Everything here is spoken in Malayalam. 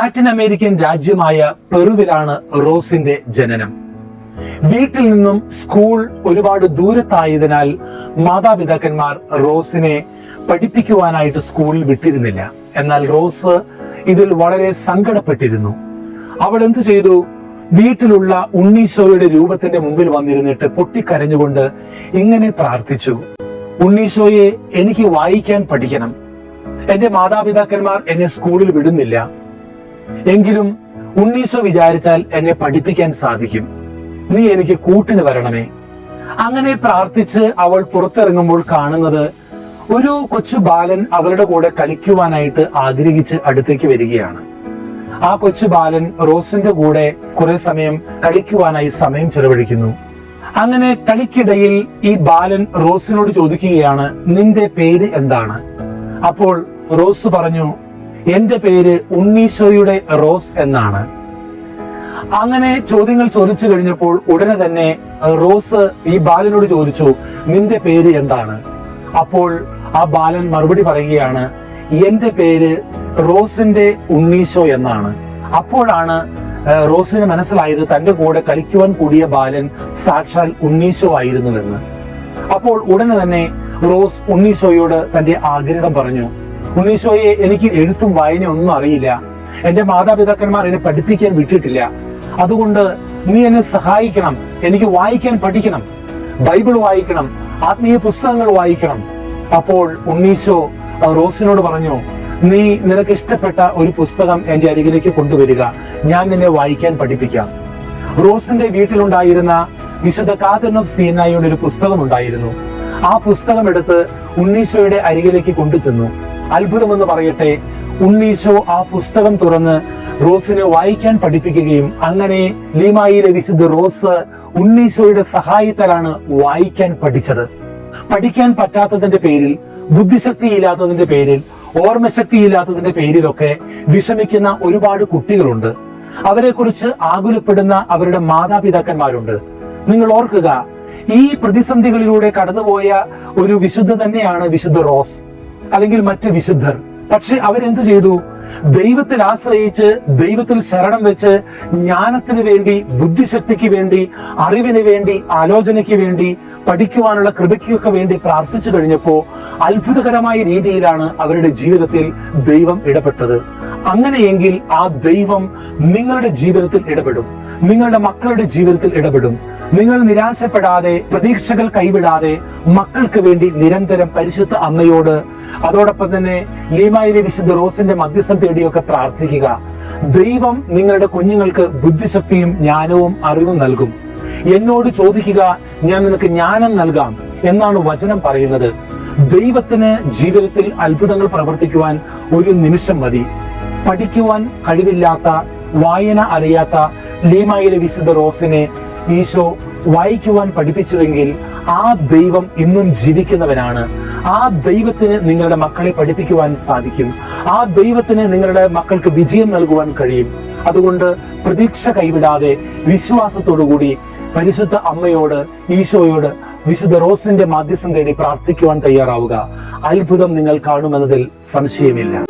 ലാറ്റിൻ അമേരിക്കൻ രാജ്യമായ പെറുവിലാണ് റോസിന്റെ ജനനം. വീട്ടിൽ നിന്നും സ്കൂൾ ഒരുപാട് ദൂരത്തായതിനാൽ മാതാപിതാക്കന്മാർ റോസിനെ പഠിപ്പിക്കുവാനായിട്ട് സ്കൂളിൽ വിട്ടിരുന്നില്ല. എന്നാൽ റോസ് ഇതിൽ വളരെ സങ്കടപ്പെട്ടിരുന്നു. അവൾ എന്തു ചെയ്തു? വീട്ടിലുള്ള ഉണ്ണീശോയുടെ രൂപത്തിന്റെ മുമ്പിൽ വന്നിരുന്നിട്ട് പൊട്ടിക്കരഞ്ഞുകൊണ്ട് ഇങ്ങനെ പ്രാർത്ഥിച്ചു. ഉണ്ണീശോയെ എനിക്ക് വായിക്കാൻ പഠിക്കണം. എന്റെ മാതാപിതാക്കന്മാർ എന്നെ സ്കൂളിൽ വിടുന്നില്ല. എങ്കിലും ഉണ്ണീശോ വിചാരിച്ചാൽ എന്നെ പഠിപ്പിക്കാൻ സാധിക്കും. നീ എനിക്ക് കൂട്ടിന് വരണമേ. അങ്ങനെ പ്രാർത്ഥിച്ച് അവൾ പുറത്തിറങ്ങുമ്പോൾ കാണുന്നത് ഒരു കൊച്ചു ബാലൻ അവളുടെ കൂടെ കളിക്കുവാനായിട്ട് ആഗ്രഹിച്ച് അടുത്തേക്ക് വരികയാണ്. ആ കൊച്ചു ബാലൻ റോസിന്റെ കൂടെ കുറെ സമയം കളിക്കുവാനായി സമയം ചെലവഴിക്കുന്നു. അങ്ങനെ കളിക്കിടയിൽ ഈ ബാലൻ റോസിനോട് ചോദിക്കുകയാണ് നിന്റെ പേര് എന്താണ്? അപ്പോൾ റോസ് പറഞ്ഞു എന്റെ പേര് ഉണ്ണീശോയുടെ റോസ് എന്നാണ്. അങ്ങനെ ചോദ്യങ്ങൾ ചോദിച്ചു കഴിഞ്ഞപ്പോൾ ഉടനെ തന്നെ റോസ് ഈ ബാലനോട് ചോദിച്ചു നിന്റെ പേര് എന്താണ്? അപ്പോൾ ആ ബാലൻ മറുപടി പറയുകയാണ് എന്റെ പേര് റോസിന്റെ ഉണ്ണീശോ എന്നാണ്. അപ്പോഴാണ് റോസിന് മനസ്സിലായത് തന്റെ കൂടെ കളിക്കുവാൻ കൂടിയ ബാലൻ സാക്ഷാൽ ഉണ്ണീശോ ആയിരുന്നുവെന്ന്. അപ്പോൾ ഉടനെ തന്നെ റോസ് ഉണ്ണീശോയോട് തന്റെ ആഗ്രഹം പറഞ്ഞു ഉണ്ണീശോയെ എനിക്ക് എഴുത്തും വായനയും ഒന്നും അറിയില്ല. എന്റെ മാതാപിതാക്കന്മാർ എന്നെ പഠിപ്പിക്കാൻ വിട്ടിട്ടില്ല. അതുകൊണ്ട് നീ എന്നെ സഹായിക്കണം. എനിക്ക് വായിക്കാൻ പഠിക്കണം. ബൈബിൾ വായിക്കണം. ആത്മീയ പുസ്തകങ്ങൾ വായിക്കണം. അപ്പോൾ ഉണ്ണീശോ റോസിനോട് പറഞ്ഞു നീ നിനക്ക് ഇഷ്ടപ്പെട്ട ഒരു പുസ്തകം എന്റെ അരികിലേക്ക് കൊണ്ടുവരിക. ഞാൻ നിന്നെ വായിക്കാൻ പഠിപ്പിക്കാം. റോസിന്റെ വീട്ടിലുണ്ടായിരുന്ന വിശുദ്ധ കാതൻ ഓഫ് സീനായിയുടെ ഒരു പുസ്തകം ഉണ്ടായിരുന്നു. ആ പുസ്തകം എടുത്ത് ഉണ്ണീശോയുടെ അരികിലേക്ക് കൊണ്ടുചെന്നു. അത്ഭുതമെന്ന് പറയട്ടെ. ഉണ്ണീശോ ആ പുസ്തകം തുറന്ന് റോസിനെ വായിക്കാൻ പഠിപ്പിക്കുകയും അങ്ങനെ ലീമായിലെ വിശുദ്ധ റോസ് ഉണ്ണീശോയുടെ സഹായത്താലാണ് വായിക്കാൻ പഠിച്ചത്. പഠിക്കാൻ പറ്റാത്തതിന്റെ പേരിൽ ബുദ്ധിശക്തി ഇല്ലാത്തതിന്റെ പേരിൽ ഓർമ്മശക്തി ഇല്ലാത്തതിന്റെ പേരിലൊക്കെ വിഷമിക്കുന്ന ഒരുപാട് കുട്ടികളുണ്ട്. അവരെക്കുറിച്ച് ആകുലപ്പെടുന്ന അവരുടെ മാതാപിതാക്കന്മാരുണ്ട്. നിങ്ങൾ ഓർക്കുക ഈ പ്രതിസന്ധികളിലൂടെ കടന്നുപോയ ഒരു വിശുദ്ധ തന്നെയാണ് വിശുദ്ധ റോസ്. അല്ലെങ്കിൽ മറ്റ് വിശുദ്ധർ. പക്ഷെ അവരെന്ത് ചെയ്തു? ദൈവത്തിൽ ആശ്രയിച്ച് ദൈവത്തിൽ ശരണം വെച്ച് ജ്ഞാനത്തിന് വേണ്ടി ബുദ്ധിശക്തിക്ക് വേണ്ടി അറിവിന് വേണ്ടി ആലോചനയ്ക്ക് വേണ്ടി പഠിക്കുവാനുള്ള കൃപയ്ക്കൊക്കെ വേണ്ടി പ്രാർത്ഥിച്ചു കഴിഞ്ഞപ്പോൾ അത്ഭുതകരമായ രീതിയിലാണ് അവരുടെ ജീവിതത്തിൽ ദൈവം ഇടപെട്ടത്. അങ്ങനെയെങ്കിൽ ആ ദൈവം നിങ്ങളുടെ ജീവിതത്തിൽ ഇടപെടും. നിങ്ങളുടെ മക്കളുടെ ജീവിതത്തിൽ ഇടപെടും. നിങ്ങൾ നിരാശപ്പെടാതെ പ്രതീക്ഷകൾ കൈവിടാതെ മക്കൾക്ക് വേണ്ടി നിരന്തരം പരിശുദ്ധ അമ്മയോട് അതോടൊപ്പം തന്നെ ലീമായിലെ വിശുദ്ധ റോസിന്റെ മധ്യസ്ഥം തേടിയൊക്കെ പ്രാർത്ഥിക്കുക. ദൈവം നിങ്ങളുടെ കുഞ്ഞുങ്ങൾക്ക് ബുദ്ധിശക്തിയും ജ്ഞാനവും അറിവും നൽകും. എന്നോട് ചോദിക്കുക ഞാൻ നിനക്ക് ജ്ഞാനം നൽകാം എന്നാണ് വചനം പറയുന്നത്. ദൈവത്തിന് ജീവിതത്തിൽ അത്ഭുതങ്ങൾ പ്രവർത്തിക്കുവാൻ ഒരു നിമിഷം മതി. പഠിക്കുവാൻ കഴിവില്ലാത്ത വായന അറിയാത്ത ലീമായിലെ വിശുദ്ധ റോസിനെ ഈശോ വായിക്കുവാൻ പഠിപ്പിച്ചുവെങ്കിൽ ആ ദൈവം ഇന്നും ജീവിക്കുന്നവനാണ്. ആ ദൈവത്തിന് നിങ്ങളുടെ മക്കളെ പഠിപ്പിക്കുവാൻ സാധിക്കും. ആ ദൈവത്തിന് നിങ്ങളുടെ മക്കൾക്ക് വിജയം നൽകുവാൻ കഴിയും. അതുകൊണ്ട് പ്രതീക്ഷ കൈവിടാതെ വിശ്വാസത്തോടുകൂടി പരിശുദ്ധ അമ്മയോട് ഈശോയോട് വിശുദ്ധ റോസിന്റെ മാധ്യസ്ഥം തേടി പ്രാർത്ഥിക്കുവാൻ തയ്യാറാവുക. അത്ഭുതം നിങ്ങൾ കാണുമെന്നതിൽ സംശയമില്ല.